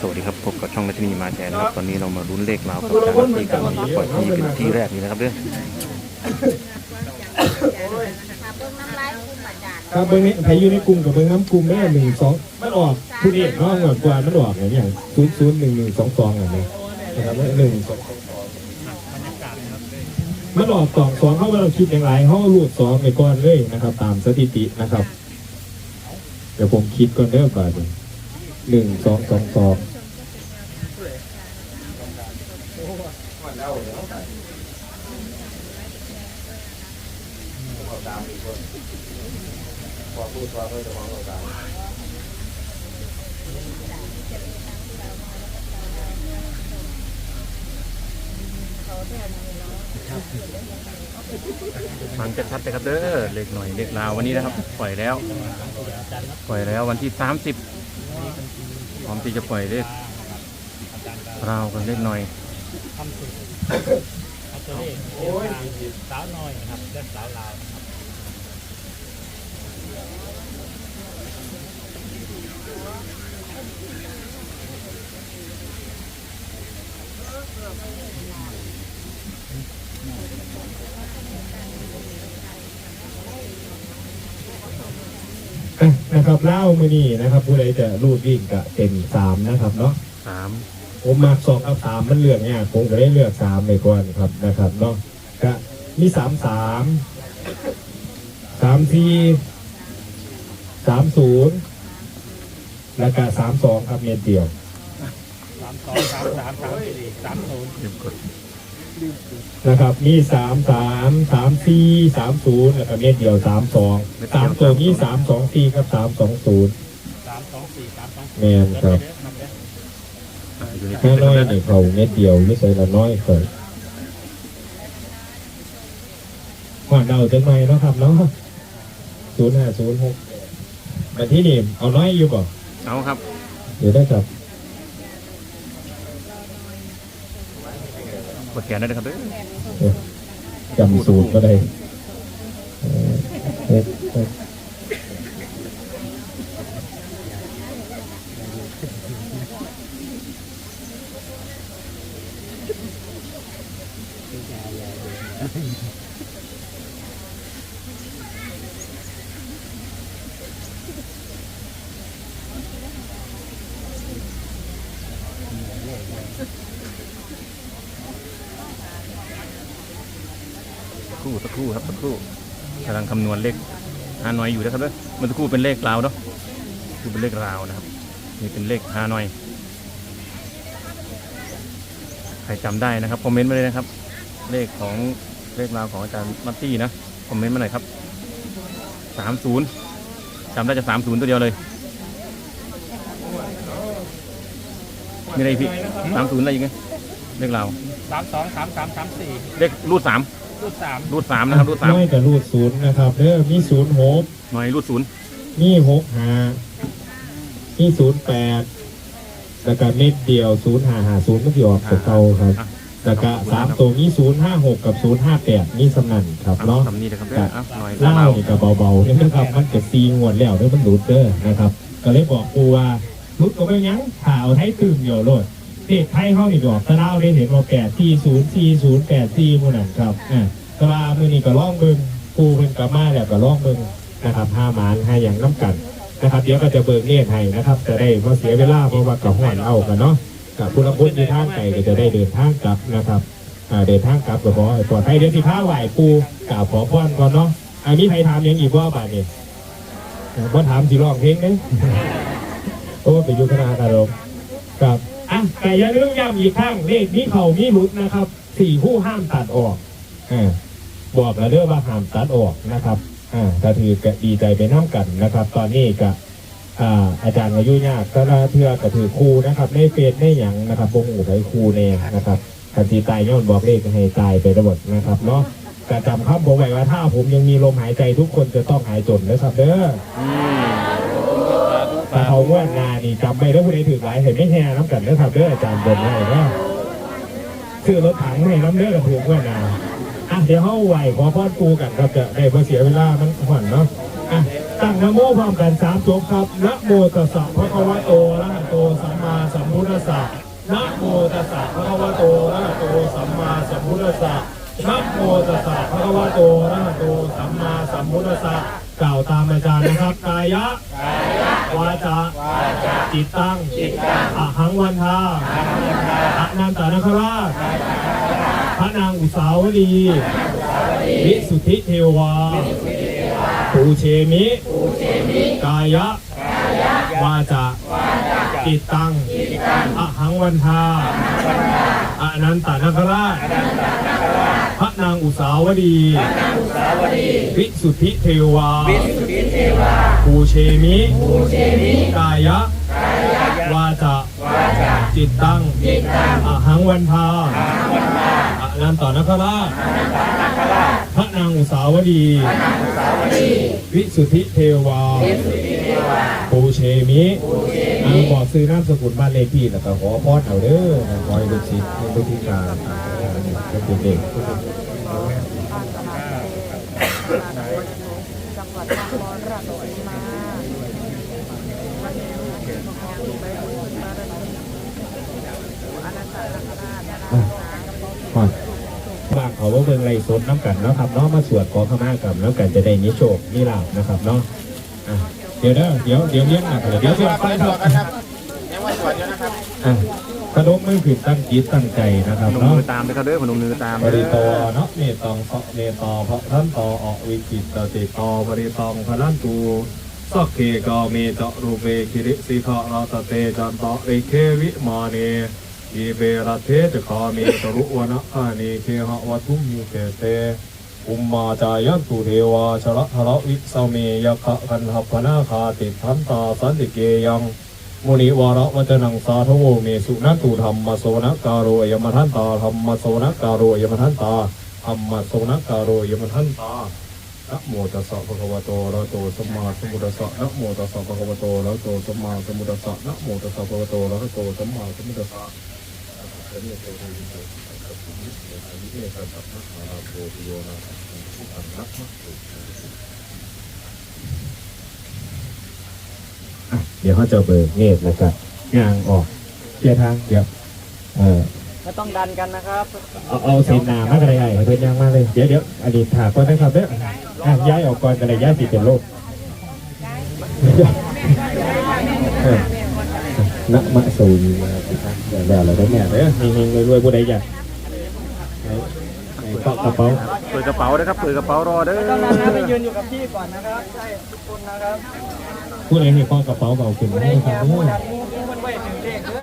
สวัสดีครับพบกับช่องรัชนีมาแชร์นะครับ ตอนนี้เรามาลุ้นเลขราวกับอาจารย์ลัตตี้กันปล่อยที่เป็นที่แรกนี้นะครับเด้อครับเบิ้งนี้ใครอยู่ในกลุ่มกับเบิ้งน้ำกลุ่มได้หนึ่งสองมันออกผู้เอกน้องกว่ามันออกอย่างอย่างศูนย์ศูนย์หนึ่งหนึ่งสองสองอย่างนี้นะครับหนึ่งสองมันออกสองสองเขาเราคิดอย่างไรเขารูดสองไปก่อนเลยนะครับ ตามสถิตินะครับ เดี๋ยวผมคิดก่อนเด้อก่อน หนึ่งสองสองสองฟังจะชัดเลยครับเด้อเลขหน่อยเลขราววันนี้นะครับ ปล่อยแล้ว ปล่อยแล้ววันที่สามสิบ พร้อมที่จะปล่อยเลขราวกันเลขหน่อยเอาตัวเลขสาวน้อยนะครับเลือกสาวลาวนะครับอะ นะครับเล่ามือนี้นะครับ ผู้ใดจะรูดวิ่งกะเต็มสามนะครับเนาะสามผมมาสองกับสามมันเลือกเนี่ยากผมก็ได้เลือกสามไปก่อนครับนะครับเนาะก็มีสามสามสามสี่สามศูนย์แล้วก็สามสองครับเม็ดเดียวสามสองสามสามสามสี่สามศูนย์เต็มกด นะครับ มีสามสามสามสี่สามศูนย์แล้วก็เม็ดเดียวสามสองสามตัวนี้สามสองสี่ครับสามสองศูนย์สามสองสี่สามสองแมนครับอ่าอยู่ในแค่ที่น้อยนะนี่เขาเม็ดเดียวไม่ใช่ละน้อยเคยหอดเดาจังไหมเนาะครับเนาะศูนย์ห้าศูนย์หกอันที่นี่เอาน้อยอยู่ก่อนเอาครับ เดี๋ยวได้ครับ กดแขนได้เลยครับเด้อจำสูตรก็ได้เออเอ๊ะเอ๊ะ สัก ครู่สักครู่ครับสักครู่กำลังคำนวณเลขฮานอยอยู่นะครับเด้อเมันสักครู่เป็นเลขราวเนาะคือเป็นเลขราวนะครับนี่เป็นเลขฮานอยใครจำได้นะครับคอมเมนต์มาเลยนะครับ เลขของเลขราวของอาจารย์มัตตี้นะคอมเมนต์มาหน่อยครับสามศูนย์จำได้จะสามศูนย์ตัวเดียวเลยมีอะไรอีกพี่สามศูนย์อะไรอีกไงเลขราวสามสองสามสามสามสี่เลขรูดสาม รูดสามรูดสามนะครับรูดสามน้อยกับรูดศูนย์นะครับเด้อมีศูนย์หกหน่อยรูดศูนย์มีหกห้ามีศูนย์แปดแล้วก็เม็ดเดียวศูนย์ห้าห้าศูนย์ก็อยู่ออกตัวเก่าครับอะแล้วก็สามตัวนี้ศูนย์ห้าหกกับศูนย์ห้าแปดนี่สำนันครับเอาเนาะทำนี่นะครับเด้ออะหน่อยเล่าเบานี่ก็เบาๆเนี่ยนะครับมันจะซีงวดแล้วเด้อมันหลุดเด้อนะครับ ก็เลยบอกกูว่าหลุดก็ไม่ยั้งข่าวให้ตื่นเดียวโลด เด็กไทยเขานี่ดอกตะเล่าได้เห็นว่าแปดที่ศูนย์สี่ศูนย์แปดสี่มูนั่นครับอ่าตะลามือนี่ก็ล่องเบิงกูเป็นกลับมาแล้วก็ล่องเบิงนะครับห้าหมานให้อย่างน้ำกันนะครับเดี๋ยวก็จะเบิกเนตรให้นะครับ จะได้เพราะเสียเวลาเพราะว่ากับหัวเอากันเนาะกับผู้รับบุญที่ทางไกลก็จะได้เดินทางกลับนะครับเดินทางกลับก็ขอปลอดภัยเดี๋ยวสิพาไหวปูกล่าวขอพรก่อนเนาะอันนี้ใครถามยังอีกว่าบาทเนี่ยว่าถามสิร้องเพลงเนี่ยโอ้ไปอยุคณะคารม แต่อย่าลืมย้ำอีกครั้งเลขนี้เขามีหลุดนะครับสี่คู่ห้ามตัดออกอ่าบอกแล้วเด้องว่าห้ามตัดออกนะครับอ่าก็ถือกะดีใจไปน้ำกันนะครับ ตอนนี้กะอ่าอาจารย์อายุยากก็ละเทือกระถือครูนะครับในเฟซในหยังนะครับบงหูไปครูเนนะครับทันทีตายย้อนบอกเลขให้ตายไปทั้งหมดนะครับเนาะกระจำคำบอกไว้ว่าถ้าผมยังมีลมหายใจทุกคนจะต้องหายจนนะครับเด้ออืม แต่เขาว่านานี่จำไม่ได้ผู้ใดถือหลายเห็นไม่แห่น้ำกันนะครับเด้ออาจารย์บนให้ว่าซื้อรถถังให้น้ำเด้อกับถือว่านาอะเดี๋ยวเขาไหวขอพอดปูกันครับจะได้พอเสียเวลามันผ่อนเนาะอะตั้งนโมพร้อมกันสามจบครับนะโมตัสสะพระคะวะโตอะระหะโตสัมมาสัมพุทธัสสะนะโมตัสสะภะคะวะโตอะระหะโตสัมมาสัมพุทธัสสะนะโมตัสสะภะคะวะโตอะระหะโตสัมมาสัมพุทธัสสะกล่าวตามอาจารย์นะครับกายะ วาจาจิตตังอะหังวันทาอะนันตานคราชพระนางอุสาวดีวิสุทธิเทวาปูเชมิ กายะ วาจา จิตตังอะหังวันทาอะนันตนาคราช พระนางอุสาวดีวิสุทธิเทวาภูเชมิกายะ วาจาจิตตังอะหังวันทาอะนันตนาคราชพระ นางอุสาวดี วิสุทธิเทวาปูเชมิอังบอกซื้อน้ำสกุลบ้านเลขที่แล้วก็ขอพอดเอาเด้อนะขอให้ลูกศิษย์ลูกศิษย์การก็เป็นเด็กจังหวัดนครราชสีมาวันนี้ลูกเป็นของลูกไปบุญบารมีอนันตนาคราชนะคะพอดบาง เขาว่าเบิ่งไรสดน้ำกันเนาะครับเนาะมาสวดขอขมากับแล้วกันจะได้นิโชคนิลาบนะครับเนาะอะเดี๋ยวเด้อเดี๋ยวเดี๋ยวเลี้ยงหนักเลยเดี๋ยวสวดไปครับยังว่าสวดอยู่นะครับอะกระดกมือผิดตั้งจิตตั้งใจนะครับเนาะมือตามเลยครับเด้อพนมมือตามบริอโตเนาะเมตองเมตอเพราะท่านตอออกวิจิตตติตอบริตองพลันตูสักเคกาเมจะรูเปคิริสิทาราตเตจันตะเอเควิมาเน อีเบรเทจะคาเมตรุวนะอาเนเคหะวัตุมิเกเตอุมมาจายันตุเทวาชระหระวิสเมยะคะคันหัพพนาคาติทันตาสันติเกยังมุนิวาระวัจนังสาธโวเมสุนันตุธรรมโสนการโรยมทันตาธรรมโสนการโรยมทันตาธรรมโสนการโรยมทันตานะโมตัสสะภะคะวะโตอะระหะโตสัมมาสัมพุทธัสสะนะโมตัสสะภะคะวะโตอะระหะโตสัมมาสัมพุทธัสสะนะโมตัสสะภะคะวะโตอะระหะโตสัมมาสัมพุทธัสสะ เดี๋ยวเขาจะเบิกเนตรแล้วก็ยางออกเกียร์ทางเดี๋ยวเออไม่ต้องดันกันนะครับเอาเอาเซนหนามากอะไรไอ้เพื่อนยังมากเลยเดี๋ยวเดี๋ยวอดีตถามก่อนนะครับเด้ออะย้ายออกก่อนกันเลยย้ายสิเป็นโรคเออ นะมะสูนนะครับเดี๋ยวเดี๋ยวเราได้แม่เด้อเฮงๆรวยๆผู้ใดอยากไหนไหนเกาะกระเป๋าเปิดกระเป๋าเด้อครับเปิดกระเป๋ารอเด้อต้องดันนะไปยืนอยู่กับที่ก่อนนะครับใช่ทุกคนนะครับผู้ใดมีเกาะกระเป๋าเบาขึ้นผู้มาใดให้คแก่รับผู้เด้อดันผู้